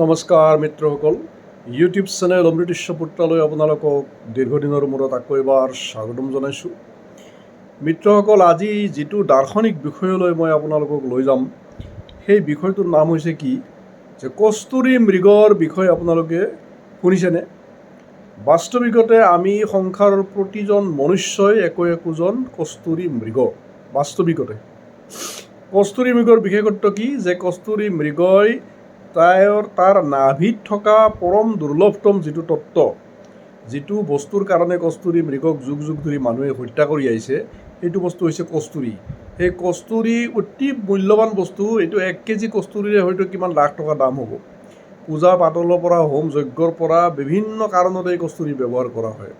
নমস্কাৰ মিত্ৰসকল YouTube channel অমৃতস্য পুত্ৰালৈ আপোনালোকক দীৰ্ঘদিনৰ মূৰত আকৌ এবাৰ স্বাগতম জনাইছোঁ। মিত্ৰসকল, আজি যিটো দাৰ্শনিক বিষয়লৈ মই আপোনালোকক লৈ যাম, সেই বিষয়টোৰ নাম হৈছে কি? যে কস্তুৰী মৃগৰ বিষয়ে আপোনালোকে শুনিছেনে? বাস্তৱিকতে আমি সংসাৰৰ প্ৰতিজন মনুষ্যই একো একোজন কস্তুৰী মৃগ, বাস্তৱিকতে। কস্তুৰী মৃগৰ বিশেষত্ব কি? যে কস্তুৰী মৃগই তাইৰ তাৰ নাভিত থকা পৰম দুৰ্লভতম যিটো তত্ত্ব, যিটো বস্তুৰ কাৰণে কস্তুৰী মৃগক যুগ যুগ ধৰি মানুহে হত্যা কৰি আহিছে, সেইটো বস্তু হৈছে কস্তুৰী। সেই কস্তুৰী অতি মূল্যৱান বস্তু, এইটো এক কেজি কস্তুৰীৰে হয়তো কিমান লাখ টকা দাম হ'ব। পূজা পাতলৰ পৰা, হোম যজ্ঞৰ পৰা বিভিন্ন কাৰণত এই কস্তুৰী ব্যৱহাৰ কৰা হয়।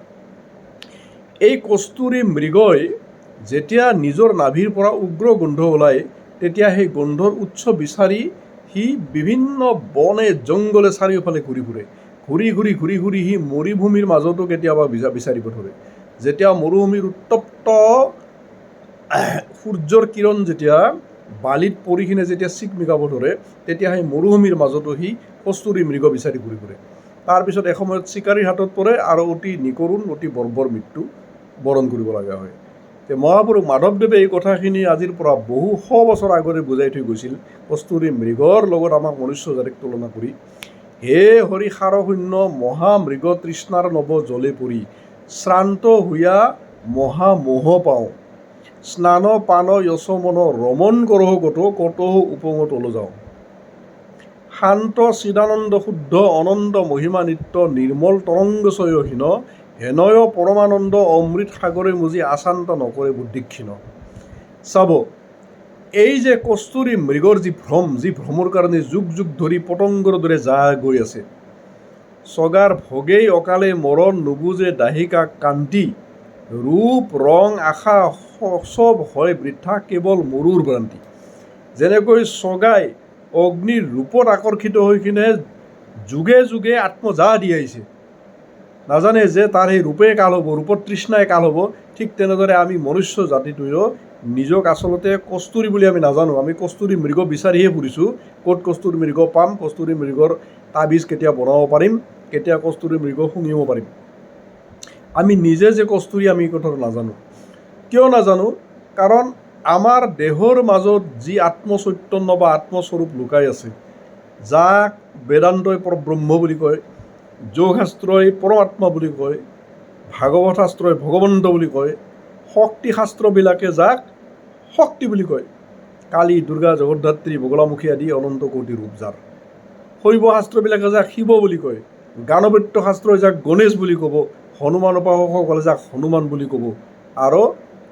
এই কস্তুৰী মৃগই যেতিয়া নিজৰ নাভিৰ পৰা উগ্ৰ গোন্ধ ওলায়, তেতিয়া সেই গোন্ধৰ উৎস বিচাৰি সি বিভিন্ন বনে জংঘলে চাৰিওফালে ঘূৰি ফুৰে। ঘূৰি ঘূৰি ঘূৰি ঘূৰি সি মৰুভূমিৰ মাজতো কেতিয়াবা বিচা- বিচাৰিব ধৰে। যেতিয়া মৰুভূমিৰ উত্তপ্ত সূৰ্যৰ কিৰণ যেতিয়া বালিত পৰি কিনে যেতিয়া চিকমিকাব ধৰে, তেতিয়া সেই মৰুভূমিৰ মাজতো সি কস্তুৰী মৃগ বিচাৰি ঘূৰি ফুৰে। তাৰপিছত এসময়ত চিকাৰীৰ হাতত পৰে আৰু অতি নিকৰুণ, অতি বৰ্বৰ মৃত্যু বৰণ কৰিব লগা হয়। মহাপুৰুষ মাধৱদেৱে এই কথাখিনি আজিৰ পৰা বহু শ বছৰ আগতে বুজাই থৈ গৈছিল। কস্তুৰী মৃগৰ লগত আমাক মনুষ্য জাতিক তুলনা কৰি হে হৰি সাৰশূন্য মহামৃগ তৃষ্ণাৰ নৱ জলে পৰি শ্ৰান্ত হৈয়া মহামোহ পাওঁ। স্নান পান যশমন ৰমন কৰহ কত কতহ উপঙত তল যাওঁ। শান্ত চিদানন্দ শুদ্ধ অনন্ত মহিমা নিত্য নিৰ্মল তৰংগ চয়হীন হেনয় পৰমানন্দ অমৃত সাগৰে মুজি আচান্ত নকৰে বুদ্ধিক্ষীণ। চাব, এই যে কস্তুৰী মৃগৰ যি ভ্ৰম, যি ভ্ৰমৰ কাৰণে যুগ যুগ ধৰি পতংগৰ দৰে যা গৈ আছে। চগাৰ ভোগেই অকালে মৰণ নুবুজে দাহিকা কান্তি, ৰূপ, ৰং, আশা স- চব হয় বৃদ্ধা কেৱল মৰুৰ ভ্ৰান্তি। যেনেকৈ চগাই অগ্নিৰ ৰূপত আকৰ্ষিত হৈ কিনে যুগে যুগে আত্মজা দি আহিছে। নাজানে যে তাৰ সেই ৰূপে কাল হ'ব, ৰূপত তৃষ্ণাই কাল হ'ব, ঠিক তেনেদৰে আমি মনুষ্য জাতিটোৱেও নিজক আচলতে কস্তুৰী বুলি আমি নাজানো। আমি কস্তুৰী মৃগ বিচাৰিহে ফুৰিছোঁ ক'ত কস্তুৰী মৃগ পাম? কস্তুৰী মৃগৰ তাবিজ কেতিয়া বনাব পাৰিম? কেতিয়া কস্তুৰী মৃগ শুঙিব পাৰিম? আমি নিজে যে কস্তুৰী আমি এই কথাটো নাজানো। কিয় নাজানো? কাৰণ আমাৰ দেহৰ মাজত যি আত্মচৈতন্য বা আত্মস্বৰূপ লুকাই আছে, যাক বেদান্তই পৰব্ৰহ্ম বুলি কয় যোগ শাস্ত্ৰই পৰমাত্মা বুলি কয় ভাগৱত শাস্ত্ৰই ভগৱন্ত বুলি কয় শক্তি শাস্ত্ৰবিলাকে যাক শক্তি বুলি কয়। কালী, দুৰ্গা, জগদ্ধাত্ৰী, বগলামুখী আদি অনন্ত কোটি ৰূপ যাৰ শৈৱ শাস্ত্ৰবিলাকে যাক শিৱ বুলি কয় গানবৃত্ত শাস্ত্ৰই যাক গণেশ বুলি ক'ব হনুমান উপাসকসকলে যাক হনুমান বুলি ক'ব, আৰু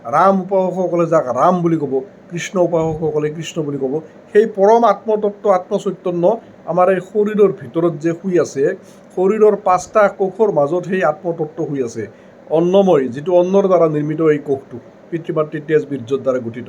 ৰাম উপাসকসকলে যাক ৰাম বুলি ক'ব, কৃষ্ণ উপাসকসকলে কৃষ্ণ বুলি ক'ব, সেই পৰম আত্মতত্ত্ব, আত্মচৈতন্য আমাৰ এই শৰীৰৰ ভিতৰত যে শুই আছে, শৰীৰৰ পাঁচটা কোষৰ মাজত সেই আত্মতত্ত্ব শুই আছে। অন্নময়, যিটো অন্নৰ দ্বাৰা নিৰ্মিত এই কোষটো পিতৃ মাতৃ তেজ বীৰ্যৰ দ্বাৰা গঠিত।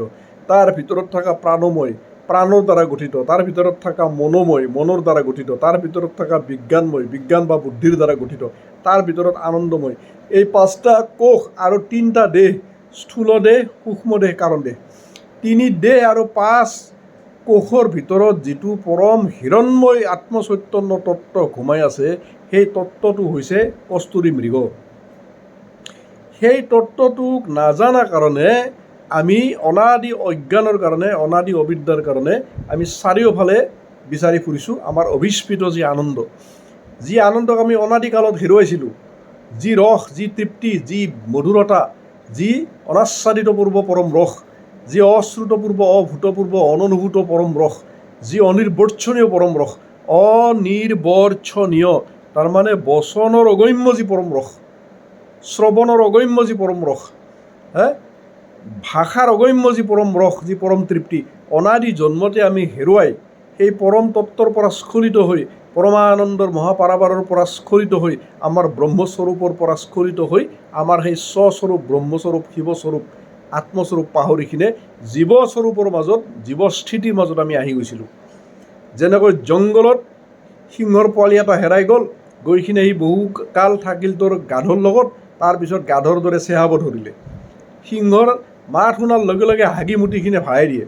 তাৰ ভিতৰত থকা প্ৰাণময়, প্ৰাণৰ দ্বাৰা গঠিত। তাৰ ভিতৰত থকা মনোময়, মনৰ দ্বাৰা গঠিত। তাৰ ভিতৰত থকা বিজ্ঞানময়, বিজ্ঞান বা বুদ্ধিৰ দ্বাৰা গঠিত। তাৰ ভিতৰত আনন্দময়। এই পাঁচটা কোষ আৰু তিনিটা দেহ স্থূল দেহ সূক্ষ্ম দেহ কাৰণ দেহ তিনি দেহ আৰু পাঁচ কোষৰ ভিতৰত যিটো পৰম হিৰণ্ময় আত্মচৈতন্য তত্ত্ব ঘুমাই আছে, সেই তত্ত্বটো হৈছে কস্তুৰী মৃগ। সেই তত্ত্বটোক নাজানা কাৰণে আমি অনাদি অজ্ঞানৰ কাৰণে, অনাদি অবিদ্যাৰ কাৰণে আমি চাৰিওফালে বিচাৰি ফুৰিছোঁ, আমাৰ অভিস্ফীত যি আনন্দ। যি আনন্দক আমি অনাদিকালত হেৰুৱাইছিলোঁ, যি ৰস, যি তৃপ্তি, যি মধুৰতা যি অনাচ্ছাদিতপূৰ্ব পৰম ৰস, যি অশ্ৰুতপূৰ্ব অভূতপূৰ্ব অননুভূত পৰম ৰস, যি অনিৰ্বৰ্চনীয় পৰম ৰস অনিৰ্বৰ্চনীয় তাৰমানে বচনৰ অগম্য যি পৰম ৰস, শ্ৰৱণৰ অগম্য যি পৰম ৰস, হে? ভাষাৰ অগম্য যি পৰম ৰস, যি পৰম তৃপ্তি, অনাদি জন্মতে আমি হেৰুৱাই সেই পৰম তত্ত্বৰ পৰা স্খলিত হৈ পৰমানন্দৰ মহাপাৰাবাৰৰ পৰা স্খলিত হৈ, আমাৰ ব্ৰহ্মস্বৰূপৰ পৰা স্খলিত হৈ, আমাৰ সেই স্বস্বৰূপ, ব্ৰহ্মস্বৰূপ, শিৱস্বৰূপ, আত্মস্বৰূপ পাহৰি কিনে জীৱস্বৰূপৰ মাজত, জীৱস্থিতিৰ মাজত আমি আহি গৈছিলোঁ। যেনেকৈ জংঘলত সিংহৰ পোৱালি এটা হেৰাই গ'ল, গৈ কিনে সি বহু কাল থাকিল তোৰ গাধৰ লগত তাৰপিছত গাধৰ দৰে চেহাব ধৰিলে। সিংহৰ মাত শুনাৰ লগে লগে হাগি মুতিখিনি ভাই দিয়ে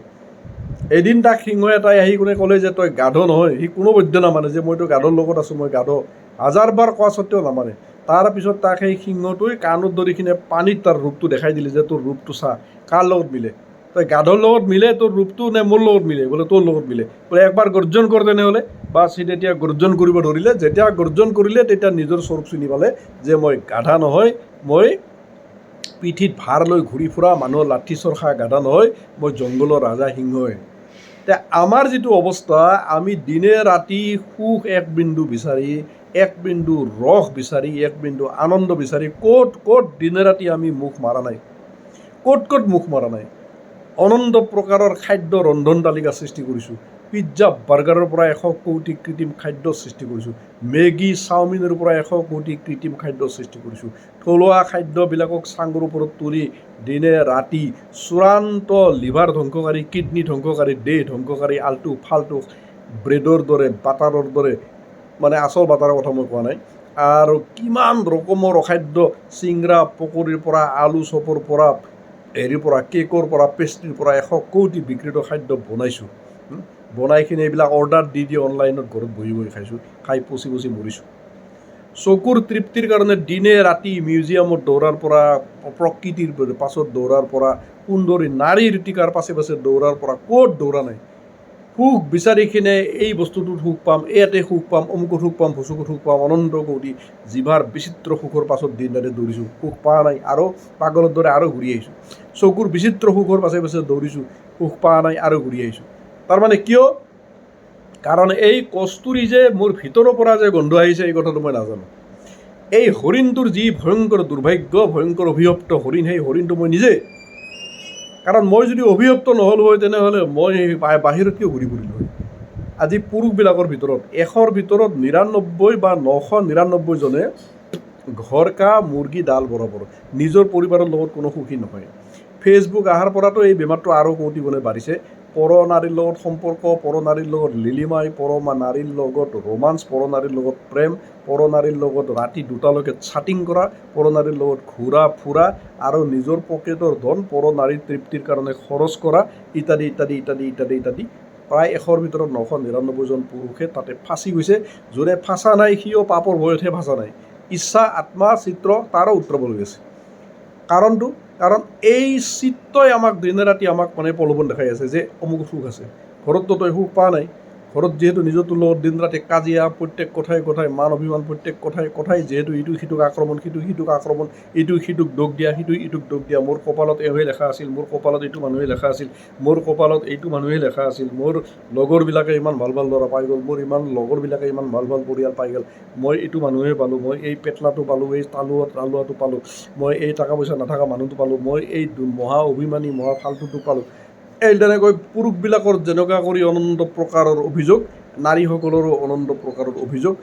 এদিন তাক সিংহ এটাই আহি কোনে ক'লে যে তই গাধ নহয়, সি কোনো বৈদ্য নামানে যে মইতো গাধৰ লগত আছোঁ, মই গাধ। হাজাৰবাৰ কোৱা স্বত্তেও নামানে। তাৰপিছত তাক সেই সিংহটোৱে কাণত ধৰি কিনে পানীত তাৰ ৰূপটো দেখাই দিলে যে তোৰ ৰূপটো চা, কাৰ লগত মিলে? তই গাধৰ লগত মিলে, তোৰ ৰূপটো নে মোৰ লগত মিলে? বোলে, তোৰ লগত মিলে। বোলে, একবাৰ গৰ্জন কৰ তেনেহ'লে। বাছ, সি তেতিয়া গৰ্জন কৰিব ধৰিলে। যেতিয়া গৰ্জন কৰিলে, তেতিয়া নিজৰ স্বৰূপ চিনি পালে যে মই গাধা নহয়, মই পিঠিত ভাৰ লৈ ঘূৰি ফুৰা মানুহৰ লাঠি চৰখা গাধা নহয়, মই জংঘলৰ ৰাজা সিংহই। এতিয়া আমাৰ যিটো অৱস্থা, আমি দিনে ৰাতি সুখ এক বিন্দু বিচাৰি, এক বিন্দু ৰস বিচাৰি, এক বিন্দু আনন্দ বিচাৰি, ক'ত ক'ত দিনে ৰাতি আমি মুখ মাৰা নাই? ক'ত ক'ত মুখ মাৰা নাই? অনন্ত প্ৰকাৰৰ খাদ্য ৰন্ধন তালিকা সৃষ্টি কৰিছোঁ। পিজ্জা, বাৰ্গাৰৰ পৰা এশ কোটি কৃত্ৰিম খাদ্য সৃষ্টি কৰিছোঁ। মেগী, চাওমিনৰ পৰা এশ কোটি কৃত্ৰিম খাদ্য সৃষ্টি কৰিছোঁ। থলুৱা খাদ্যবিলাকক চাংগুৰ ওপৰত তুলি দিনে ৰাতি চূড়ান্ত লিভাৰ ধ্বংসকাৰী, কিডনী ধ্বংসকাৰী, দেহ ধ্বংসকাৰী, আল্টু, ফাল্টু, ব্ৰেডৰ দৰে, বাটাৰৰ দৰে মানে আচল বাটাৰৰ কথা মই কোৱা নাই। আৰু কিমান ৰকমৰ অখাদ্য, চিংৰা, পকৰীৰ পৰা, আলু চপৰ পৰা, হেৰিৰ পৰা, কেকৰ পৰা, পেষ্ট্ৰিৰ পৰা এশ কোটি বিকৃত খাদ্য বনাইছোঁ? বনাই কিনে এইবিলাক অৰ্ডাৰ দি দি অনলাইনত ঘৰত বহি বহি খাইছোঁ, খাই পচি পচি মৰিছোঁ। চকুৰ তৃপ্তিৰ কাৰণে দিনে ৰাতি মিউজিয়ামত দৌৰাৰ পৰা, প্ৰকৃতিৰ পাছত দৌৰাৰ পৰা, সুন্দৰী নাৰীৰ টিকাৰ পাছে পাছে দৌৰাৰ পৰা ক'ত দৌৰা নাই? সুখ বিচাৰি কিনে এই বস্তুটোত সুখ পাম, ইয়াতে সুখ পাম, অমুকত সুখ পাম, ভুচুকত সুখ পাম, অনন্ত কোটি জিভাৰ বিচিত্ৰ সুখৰ পাছত দিন ৰাতি দৌৰিছোঁ, সুখ পোৱা নাই, আৰু পাগলৰ দৰে আৰু ঘূৰি আহিছোঁ। চকুৰ বিচিত্ৰ সুখৰ পাছে পাছে দৌৰিছোঁ, সুখ পোৱা নাই, আৰু ঘূৰি আহিছোঁ। তাৰমানে কিয়? কাৰণ এই কস্তুৰী যে মোৰ ভিতৰৰ পৰা যে গোন্ধ আহিছে, এই কথাটো মই নাজানো। এই হৰিণটোৰ যি ভয়ংকৰ দুৰ্ভাগ্য, ভয়ংকৰ অভিশপ্ত হৰিণ, সেই হৰিণটো মই নিজে। কাৰণ মই যদি অভিশপ্ত নহ'লো হয়, তেনেহ'লে মই বাহিৰত কিয় ঘূৰি ফুৰিলোঁ হয়? আজি পুৰুষবিলাকৰ ভিতৰত, এশৰ ভিতৰত নিৰান্নব্বৈ বা নশ নিৰান্নব্বৈজনে ঘৰ কা মুৰ্গী, ডাল বৰাবৰ। নিজৰ পৰিবাৰৰ লগত কোনো সুখী নহয়। ফেচবুক অহাৰ পৰাতো এই বেমাৰটো আৰু কৌটি গুণে বাঢ়িছে। পৰ নাৰীৰ লগত সম্পৰ্ক পৰ নাৰীৰ লগত লিলিমাই পৰ নাৰীৰ লগত ৰোমাঞ্চ পৰ নাৰীৰ লগত প্ৰেম পৰ নাৰীৰ লগত ৰাতি দুটালৈকে ছাটিং কৰা পৰ নাৰীৰ লগত ঘূৰা ফুৰা আৰু নিজৰ পকেটৰ ধন পৰ নাৰীৰ তৃপ্তিৰ কাৰণে খৰচ কৰা, ইত্যাদি ইত্যাদি ইত্যাদি ইত্যাদি ইত্যাদি। প্ৰায় এশৰ ভিতৰত নশ নিৰান্নব্বৈজন পুৰুষে তাতে ফাঁচি গৈছে, যোনে ফাঁচা নাই, সিও পাপৰ ভয়তহে ফাঁচা নাই। ইচ্ছা, আত্মা, চিত্ৰ, তাৰো উত্তৰ লৈ আছে কাৰণটো কাৰণ এই চিত্ৰই আমাক দিনে ৰাতি আমাক মানে প্ৰলোভন দেখাই আছে যে অমুক সুখ আছে। ঘৰততো তই সুখ পোৱা নাই। ঘৰত যিহেতু লগত দিন ৰাতি কাজিয়া, প্ৰত্যেক কথাই কথাই, মান অভিমান, প্ৰত্যেক কথাই কথাই, যিহেতু ইটো সিটোক আক্ৰমণ সিটো সিটোক আক্ৰমণ ইটো সিটোক দোষ দিয়া সিটো ইটোক দোষ দিয়া, মোৰ কপালত এওঁহে লেখা আছিল, মোৰ কপালত এইটো মানুহে লেখা আছিল, মোৰ কপালত এইটো মানুহে লেখা আছিল, মোৰ লগৰবিলাকে ইমান ভালো ভালো ল'ৰা পাই গ'ল, মোৰ ইমান লগৰবিলাকে ইমান ভালো ভালো পৰিয়াল পাই গ'ল, মই এইটো মানুহে পালোঁ, মই এই পেটলাটো পালোঁ, এই তালুৱা তালুৱাটো পালোঁ, মই এই টকা পইচা নাথাকা মানুহটো পালোঁ, মই এই মহা অভিমানী, মহা ফাল্টুটো পালোঁ এই তেনেকৈ পুৰুষবিলাকৰ যেনেকুৱা কৰি অনন্ত প্ৰকাৰৰ অভিযোগ, নাৰীসকলৰো অনন্ত প্ৰকাৰৰ অভিযোগ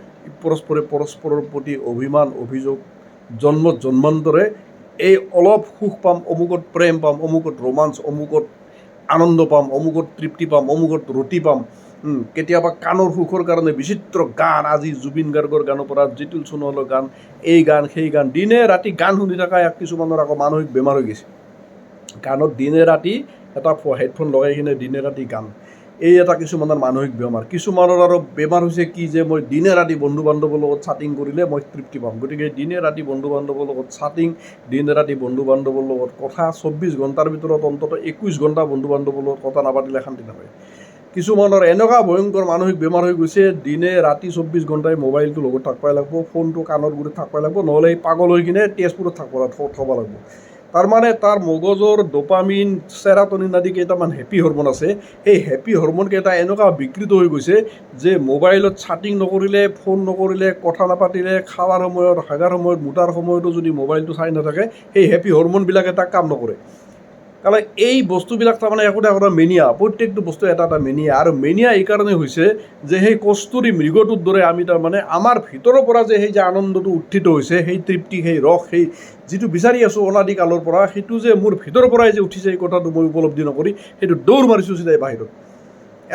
পৰস্পৰে পৰস্পৰৰ প্ৰতি অভিমান, অভিযোগ, জন্ম, জন্মান্তৰে এই অলপ সুখ পাম, অমুকত প্ৰেম পাম, অমুকত ৰোমাঞ্চ, অমুকত আনন্দ পাম, অমুকত তৃপ্তি পাম, অমুকত ৰুটি পাম কেতিয়াবা কাণৰ সুখৰ কাৰণে বিচিত্ৰ গান, আজি জুবিন গাৰ্গৰ গানৰ পৰা জিতুল সোণোৱালৰ গান, এই গান, সেই গান, দিনে ৰাতি গান শুনি থকা কিছুমানৰ আকৌ মানসিক বেমাৰ হৈ গৈছে। গানত দিনে ৰাতি এটা হেডফোন লগাই কিনে দিনে ৰাতি গান। এই এটা কিছুমানৰ মানসিক বেমাৰ। কিছুমানৰ আৰু বেমাৰ হৈছে কি যে মই দিনে ৰাতি বন্ধু বান্ধৱৰ লগত চাটিং কৰিলে মই তৃপ্তি পাম। গতিকে দিনে ৰাতি বন্ধু বান্ধৱৰ লগত চাটিং দিনে ৰাতি বন্ধু বান্ধৱৰ লগত কথা চৌব্বিছ ঘণ্টাৰ ভিতৰত অন্ততঃ একৈছ ঘণ্টা বন্ধু বান্ধৱৰ লগত কথা নাপাতিলে শান্তি নাপায়। কিছুমানৰ এনেকুৱা ভয়ংকৰ মানসিক বেমাৰ হৈ গৈছে, দিনে ৰাতি চৌব্বিছ ঘণ্টাই মোবাইলটো লগত থাকিবই লাগিব ফোনটো কাণৰ গুৰিত থাকিবই লাগিব, নহ'লে এই পাগল হৈ কিনে তেজপুৰত থাকিব থ'ব লাগিব। তাৰমানে তাৰ মগজৰ ডপামিন, চেৰাটনিন আদি কেইটামান হেপী হৰ্মন আছে। সেই হেপী হৰ্মনকেইটা এনেকুৱা বিকৃত হৈ গৈছে যে মোবাইলত চাটিং নকৰিলে ফোন নকৰিলে, কথা নাপাতিলে, খোৱাৰ সময়ত, হাগাৰ সময়ত মোটাৰ সময়তো যদি মোবাইলটো চাই নাথাকে, সেই হেপী হৰ্মনবিলাকে তাক কাম নকৰে। কাৰণ এই বস্তুবিলাক তাৰমানে একোটা একোটা মেনিয়া প্ৰত্যেকটো বস্তু এটা এটা মেনিয়া আৰু মেনিয়া এইকাৰণে হৈছে যে সেই কস্তুৰী মৃগটোৰ দৰে আমি তাৰমানে আমাৰ ভিতৰৰ পৰা যে সেই যে আনন্দটো উত্থিত হৈছে, সেই তৃপ্তি, সেই ৰস, সেই যিটো বিচাৰি আছোঁ অনাদিকালৰ পৰা, সেইটো যে মোৰ ভিতৰৰ পৰাই যে উঠিছে এই কথাটো মই উপলব্ধি নকৰি, সেইটো দৌৰ মাৰিছোঁ চিধাই বাহিৰত।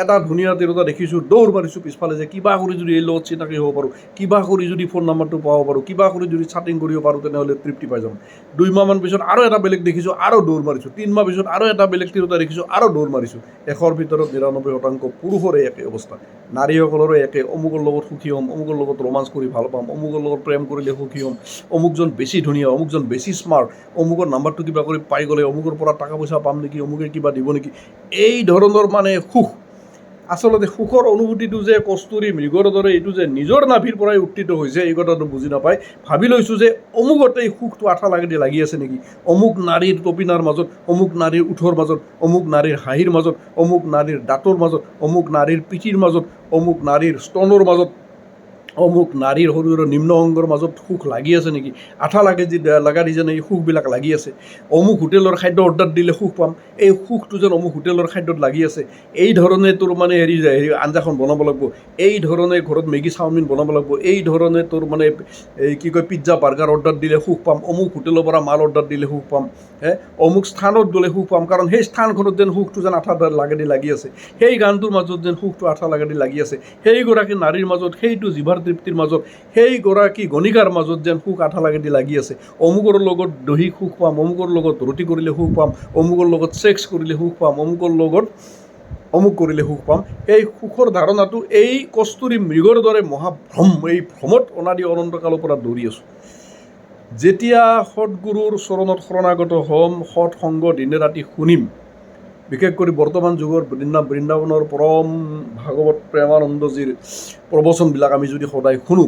এটা ধুনীয়া তিৰোতা দেখিছোঁ, দৌৰ মাৰিছোঁ পিছফালে যে কিবা কৰি যদি এই লগত চিনাকি হ'ব পাৰোঁ, কিবা কৰি যদি ফোন নাম্বাৰটো পাব পাৰোঁ, কিবা কৰি যদি চাটিং কৰিব পাৰোঁ, তেনেহ'লে তৃপ্তি পাই যাম। দুইমাহমান পিছত আৰু এটা বেলেগ দেখিছোঁ, আৰু দৌৰ মাৰিছোঁ। তিনিমাহ পিছত আৰু এটা বেলেগ তিৰোতা দেখিছোঁ, আৰু দৌৰ মাৰিছোঁ। এশৰ ভিতৰত নিৰান্নব্বৈ শতাংশ পুৰুষৰে একে অৱস্থা। নাৰীসকলৰো একে, অমুকৰ লগত সুখী হ'ম, অমুকৰ লগত ৰোমাঞ্চ কৰি ভালো পাম, অমুকৰ লগত প্ৰেম কৰিলে সুখী হ'ম, অমুকজন বেছি ধুনীয়া, অমুকজন বেছি স্মাৰ্ট অমুকৰ নাম্বাৰটো কিবা কৰি পাই গ'লে অমুকৰ পৰা টকা পইচা পাম নেকি, অমুকে কিবা দিব নেকি, এই ধৰণৰ মানে সুখ আচলতে সুখৰ অনুভূতিটো যে কস্তুৰী মৃগৰ দৰে এইটো যে নিজৰ নাভিৰ পৰাই উত্তীত হৈছে, এই কথাটো বুজি নাপায় ভাবি লৈছোঁ যে অমুকতে এই সুখটো আঠা লাগি লাগি আছে নেকি? অমুক নাৰীৰ টপিনাৰ মাজত, অমুক নাৰীৰ উঠৰ মাজত, অমুক নাৰীৰ হাঁহিৰ মাজত, অমুক নাৰীৰ দাঁতৰ মাজত, অমুক নাৰীৰ পিঠিৰ মাজত, অমুক নাৰীৰ স্তনৰ মাজত অমুক নাৰীৰ শৰীৰৰ নিম্ন অংগৰ মাজত সুখ লাগি আছে নেকি? আঠা লাগে যি লগা যেন এই সুখবিলাক লাগি আছে। অমুক হোটেলৰ খাদ্য অৰ্ডাৰ দিলে সুখ পাম। এই সুখটো যেন অমুক হোটেলৰ খাদ্যত লাগি আছে। এই ধৰণে তোৰ মানে হেৰি হেৰি আঞ্জাখন বনাব লাগিব। এই ধৰণে ঘৰত মেগী, চাওমিন বনাব লাগিব। এই ধৰণে তোৰ মানে এই কি কয়, পিজ্জা, বাৰ্গাৰ অৰ্ডাৰ দিলে সুখ পাম। অমুক হোটেলৰ পৰা মাল অৰ্ডাৰ দিলে সুখ পাম। অমুক স্থানত গ'লে সুখ পাম। কাৰণ সেই স্থানখনত যেন সুখটো যেন আঠা লাগেদি লাগি আছে। সেই গানটোৰ মাজত যেন সুখটো আঠা লাগেদি লাগি আছে। সেইগৰাকী নাৰীৰ মাজত, সেইটো জিভাৰ তৃপ্তিৰ মাজত সেইগৰাকী গণিকাৰ মাজত যেন সুখ আঠা লাগেদি লাগি আছে। অমুকৰ লগত দহি সুখ পাম, অমুকৰ লগত ৰুটি কৰিলে সুখ পাম, অমুকৰ লগত ছেক্স কৰিলে সুখ পাম, অমুকৰ লগত অমুক কৰিলে সুখ পাম। এই সুখৰ ধাৰণাটো, এই কস্তুৰী মৃগৰ দৰে মহাভ্ৰম, এই ভ্ৰমত অনাদি অনন্তকালৰ পৰা দৌৰি আছোঁ। যেতিয়া সৎগুৰুৰ চৰণত শৰণাগত হ'ম, সৎ সংগ দিনে ৰাতি শুনিম। বিশেষ কৰি বৰ্তমান যুগৰ বৃন্দা বৃন্দাবনৰ পৰম ভাগৱত প্ৰেমানন্দজীৰ প্ৰবচনবিলাক আমি যদি সদায় শুনো,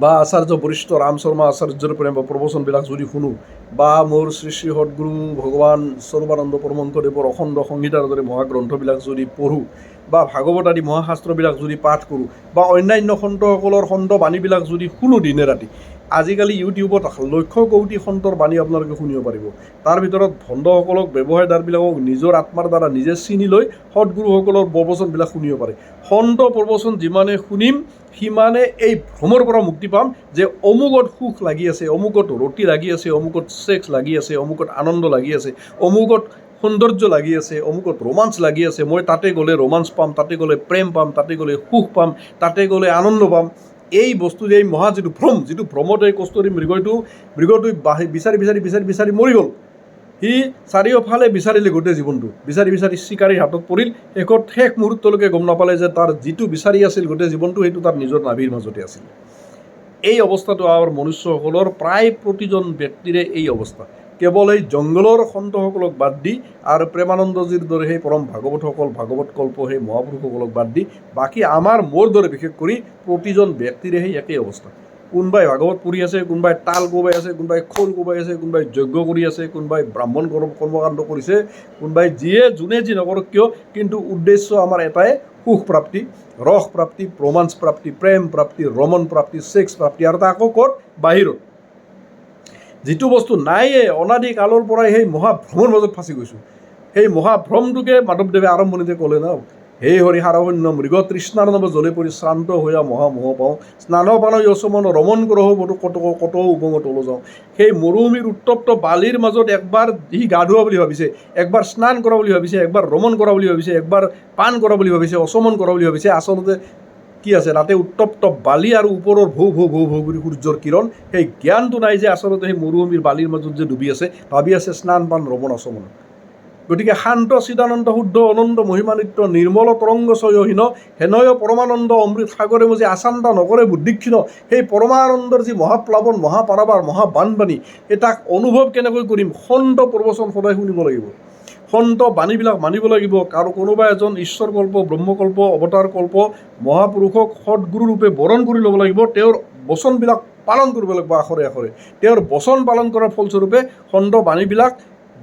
বা আচাৰ্য বৰিষ্ঠ ৰাম শৰ্মা আচাৰ্যৰ প্ৰেম প্ৰবচনবিলাক যদি শুনো, বা মোৰ শ্ৰী শ্ৰী সদগুৰু ভগৱান স্বৰূপানন্দ পৰমংকদেৱৰ অখণ্ড সংহিতাৰ দৰে মহাগ্ৰন্থবিলাক যদি পঢ়োঁ, বা ভাগৱত আদি মহাশাস্ত্ৰবিলাক যদি পাঠ কৰোঁ, বা অন্যান্য সন্তসকলৰ সন্ত বাণীবিলাক যদি শুনো দিনে ৰাতি আজিকালি ইউটিউবত লক্ষ কোটি সন্তৰ বাণী আপোনালোকে শুনিব পাৰিব। তাৰ ভিতৰত ভণ্ডসকলক ব্যৱসায়দাৰবিলাকক নিজৰ আত্মাৰ দ্বাৰা নিজে চিনি লৈ সৎগুৰুসকলৰ প্ৰবচনবিলাক শুনিব পাৰে। সন্ত প্ৰবচন যিমানে শুনিম, সিমানে এই ভ্ৰমৰ পৰা মুক্তি পাম যে অমুকত সুখ লাগি আছে, অমুকত ৰুটি লাগি আছে, অমুকত ছেক্স লাগি আছে, অমুকত আনন্দ লাগি আছে, অমুকত সৌন্দৰ্য লাগি আছে, অমুকত ৰোমাঞ্চ লাগি আছে, মই তাতে গ'লে ৰোমাঞ্চ পাম, তাতে গ'লে প্ৰেম পাম, তাতে গ'লে সুখ পাম, তাতে গ'লে আনন্দ পাম। এই বস্তু যে এই মহা যিটো ভ্ৰম, যিটো ভ্ৰমত এই কষ্টৰি মৃগটো মৃগটো বিচাৰি বিচাৰি বিচাৰি বিচাৰি মৰি গ'ল। সি চাৰিওফালে বিচাৰিলে গোটেই জীৱনটো। বিচাৰি বিচাৰি চিকাৰীৰ হাতত পৰিল। শেষত শেষ মুহূৰ্তলৈকে গম নাপালে যে তাৰ যিটো বিচাৰি আছিল গোটেই জীৱনটো, সেইটো তাৰ নিজৰ নাভিৰ মাজতে আছিল। এই অৱস্থাটো আমাৰ মনুষ্যসকলৰ প্ৰায় প্ৰতিজন ব্যক্তিৰে এই অৱস্থা। কেৱল এই জংঘলৰ সন্তসকলক বাদ দি আৰু প্ৰেমানন্দজীৰ দৰে সেই পৰম ভাগৱতসকল ভাগৱত কল্প সেই মহাপুৰুষসকলক বাদ দি বাকী আমাৰ মোৰ দৰে বিশেষ কৰি প্ৰতিজন ব্যক্তিৰে সেই একেই অৱস্থা। কোনোবাই ভাগৱত পঢ়ি আছে, কোনোবাই তাল কোবাই আছে, কোনোবাই খোল কোবাই আছে, কোনোবাই যজ্ঞ কৰি আছে, কোনোবাই ব্ৰাহ্মণ কৰ্ম, কৰ্মকাণ্ড কৰিছে, কোনোবাই যিয়ে যোনে যি নকৰক কিয়, কিন্তু উদ্দেশ্য আমাৰ এটাই, সুখ প্ৰাপ্তি, ৰস প্ৰাপ্তি ৰোমাঞ্চ প্ৰাপ্তি, প্ৰেম প্ৰাপ্তি ৰমন প্ৰাপ্তি ছেক্স প্ৰাপ্তি, আৰু তাৰ আকৌ ক'ত? বাহিৰত। যিটো বস্তু নাইয়ে অনাদি কালৰ পৰাই সেই মহাভ্ৰমৰ মাজত ফাঁচি গৈছোঁ। সেই মহাভ্ৰমটোকে মাধৱদেৱে আৰম্ভণিতে ক'লে ন, হে হৰি সাৰশূন্য মৃগ তৃষ্ণাৰ নাম জ্বলে পৰি শ্ৰান্ত হৈয়া মহামোহ পাওঁ। স্নান পান যশমন ৰমন গ্ৰহ বধু কত কত উপঙত তলো যাওঁ। সেই মৰুভূমিৰ উত্তপ্ত বালিৰ মাজত একবাৰ সি গা ধোৱা বুলি ভাবিছে, একবাৰ স্নান কৰা বুলি ভাবিছে, একবাৰ ৰমন কৰা বুলি ভাবিছে, একবাৰ পাণ কৰা বুলি ভাবিছে অচমন কৰা বুলি ভাবিছে। আচলতে কি আছে? তাতে উত্তপ্ত বালি আৰু ওপৰৰ ভৌ ভৌ ভৌ ভৌ কৰি সূৰ্যৰ কিৰণ। সেই জ্ঞানটো নাই যে আচলতে সেই মৰুভূমিৰ বালিৰ মাজত যে ডুবি আছে, ভাবি আছে স্নান পান ৰমন অচমন গতিকে শান্ত চিদানন্দ, শুদ্ধ, অনন্ত মহিমানিত্য, নিৰ্মল, তৰংগ চয়হীন হেনয়, পৰমানন্দ, অমৃত সাগৰে মজি আচান্ত নকৰে বুদ্ধিক্ষীণ, সেই পৰমানন্দৰ যি মহাপ্লাৱন, মহাপাৰাবাৰ, মহাবানবাণী এই তাক অনুভৱ কেনেকৈ কৰিম? সন্ত প্ৰবচন সদায় শুনিব লাগিব। সন্ত বাণীবিলাক মানিব লাগিব। আৰু কোনোবা এজন ঈশ্বৰ কল্প ব্ৰহ্মকল্প অৱতাৰ কল্প মহাপুৰুষক সৎগুৰুৰূপে বৰণ কৰি ল'ব লাগিব। তেওঁৰ বচনবিলাক পালন কৰিব লাগিব আখৰে আখৰে। তেওঁৰ বচন পালন কৰাৰ ফলস্বৰূপে খণ্ড বাণীবিলাক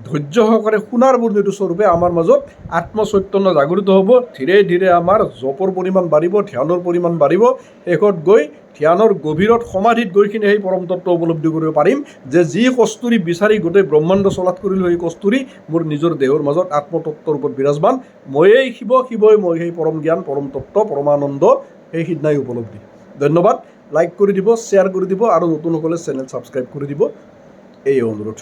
ধৈৰ্য সহকাৰে শুনাৰ বৰ্ণিত স্বৰূপে আমাৰ মাজত আত্মচৈতন্য জাগৃত হ'ব। ধীৰে ধীৰে আমাৰ জপৰ পৰিমাণ বাঢ়িব, ধ্যানৰ পৰিমাণ বাঢ়িব। শেষত গৈ ধ্যানৰ গভীৰত সমাধিত গৈ কিনে সেই পৰম উপলব্ধি কৰিব পাৰিম যে যি কস্তুৰী বিচাৰি গোটেই ব্ৰহ্মাণ্ড চলাত কৰিলোঁ সেই কস্তুৰী মোৰ নিজৰ দেহৰ মাজত আত্মতত্ত্বৰ ওপৰত বিৰাজমান। ময়েই শিৱ, শিৱই মই সেই পৰম জ্ঞান পৰম পৰমানন্দ, সেই সিদিনাই উপলব্ধি। ধন্যবাদ। লাইক কৰি দিব শ্বেয়াৰ কৰি দিব আৰু নতুনসকলে চেনেল ছাবস্ক্ৰাইব কৰি দিব। এই অনুৰোধ।